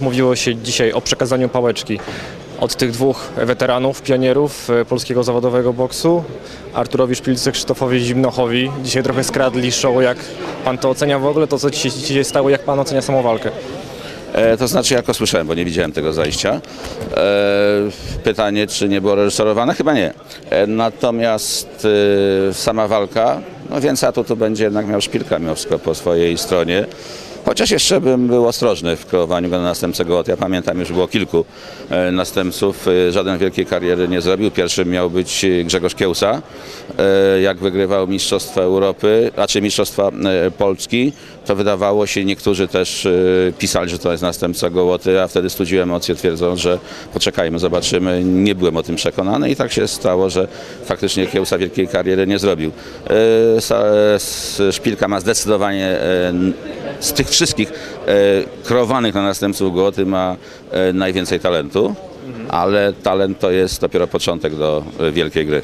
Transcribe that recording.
Mówiło się dzisiaj o przekazaniu pałeczki od tych dwóch weteranów, pionierów e, polskiego zawodowego boksu, Arturowi Szpilce, Krzysztofowi Zimnochowi. Dzisiaj trochę skradli show. Jak pan to ocenia w ogóle, to co dzisiaj, dzisiaj stało, jak pan ocenia samą walkę? E, to znaczy, jako słyszałem, bo nie widziałem tego zajścia. E, pytanie, czy nie było reżyserowane? Chyba nie. E, natomiast e, sama walka, no więcej atutu będzie jednak miał Szpilka mimo wszystko po swojej stronie. Chociaż jeszcze bym był ostrożny w kreowaniu go na następcę Gołot. Ja pamiętam, już było kilku e, następców. E, Żaden wielkiej kariery nie zrobił. Pierwszym miał być e, Grzegorz Kiełsa. Jak wygrywał Mistrzostwa Europy, raczej Mistrzostwa Polski, to wydawało się, niektórzy też pisali, że to jest następca Gołoty, a wtedy studziły emocje, twierdząc, że poczekajmy, zobaczymy. Nie byłem o tym przekonany i tak się stało, że faktycznie Kiełsa wielkiej kariery nie zrobił. Szpilka ma zdecydowanie z tych wszystkich e, kreowanych na następców Gołoty ma e, najwięcej talentu, ale talent to jest dopiero początek do e, wielkiej gry.